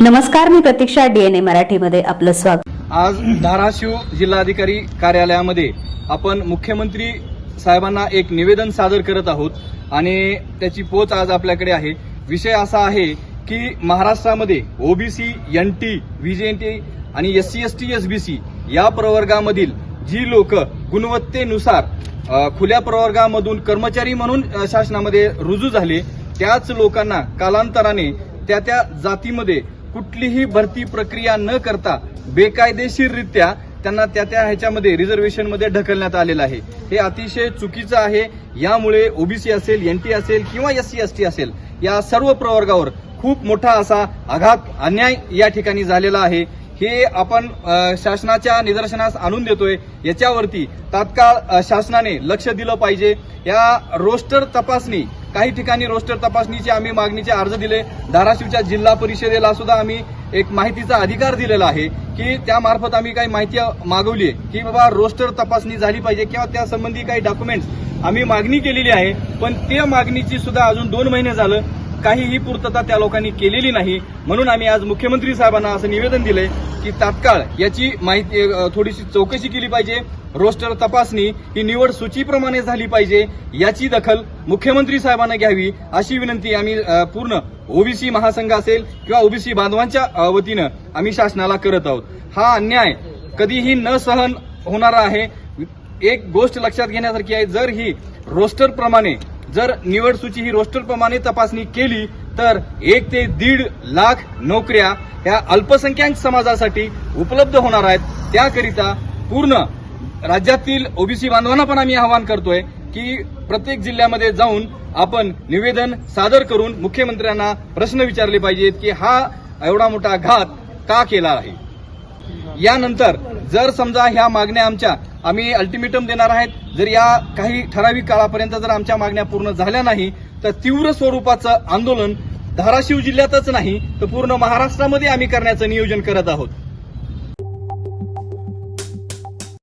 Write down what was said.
नमस्कार मी प्रतीक्षा डीएनए मराठीमध्ये आपलं स्वागत. आज धाराशिव जिल्हाधिकारी कार्यालयामध्ये आपण मुख्यमंत्री साहेबांना एक निवेदन सादर करत आहोत आणि त्याची पोच आज आपल्याकडे आहे. विषय असा आहे की महाराष्ट्रामध्ये ओबीसी एन टी व्हीजेएनटी आणि S C S T S B C या प्रवर्गामधील जी लोक गुणवत्तेनुसार खुल्या प्रवर्गामधून कर्मचारी म्हणून शासनामध्ये रुजू झाले त्याच लोकांना कालांतराने त्या त्या जातीमध्ये कुठलीही भरती प्रक्रिया न करता बेकायदेशीररित्या त्यांना त्या त्या ह्याच्यामध्ये रिझर्वेशनमध्ये ढकलण्यात आलेलं आहे. हे अतिशय चुकीचं आहे. यामुळे ओबीसी असेल एनटी असेल किंवा एस सी एस टी असेल या सर्व प्रवर्गावर खूप मोठा असा आघात अन्याय या ठिकाणी झालेला आहे. हे आपण शासनाच्या निदर्शनास आणून देतोय. याच्यावरती तात्काळ शासनाने लक्ष दिलं पाहिजे. या रोस्टर तपासणी काही ठिकाणी रोस्टर तपासणीचे आम्ही मागणीचे अर्ज दिले. धाराशिवच्या जिल्हा परिषदेला सुद्धा आम्ही एक माहितीचा अधिकार दिलेला आहे की त्यामार्फत आम्ही काही माहिती मागवली आहे की बाबा रोस्टर तपासणी झाली पाहिजे किंवा त्यासंबंधी काही डॉक्युमेंट्स आम्ही मागणी केलेली आहे. पण त्या मागणीची सुद्धा अजून दोन महिने झालं. काहीही पूर्तता त्या लोकांनी केलेली नाही. म्हणून आम्ही आज मुख्यमंत्री साहेबांना असं निवेदन दिलंय की तात्काळ याची माहिती थोडीशी चौकशी केली पाहिजे. रोस्टर तपासणी ही निवड सूचीप्रमाणे झाली पाहिजे. याची दखल मुख्यमंत्री साहेबांना घ्यावी अशी विनंती आम्ही पूर्ण ओबीसी महासंघ असेल किंवा ओबीसी बांधवांच्या वतीनं आम्ही शासनाला करत आहोत. हा अन्याय कधीही न सहन होणारा आहे. एक गोष्ट लक्षात घेण्यासारखी आहे जर ही रोस्टर प्रमाणे जर निवड सूची ही रोस्टर प्रमाणे तपासणी केली तर एक ते दीड लाख नोकऱ्या ह्या अल्पसंख्याक समाजासाठी उपलब्ध होणार आहेत. त्याकरिता पूर्ण राज्यातील ओबीसी बांधवांना पण आम्ही आवाहन करतोय की प्रत्येक जिल्ह्यामध्ये जाऊन आपण निवेदन सादर करून मुख्यमंत्र्यांना प्रश्न विचारले पाहिजेत की हा एवढा मोठा घात का केला आहे? यानंतर जर समजा ह्या मागण्या आमच्या आम्ही अल्टिमेटम देणार आहेत जर या काही ठराविक काळापर्यंत जर आमच्या मागण्या पूर्ण झाल्या नाही तर तीव्र स्वरूपाचं आंदोलन धाराशिव जिल्ह्यातच नाही तर पूर्ण महाराष्ट्रामध्ये आम्ही करण्याचं नियोजन करत आहोत.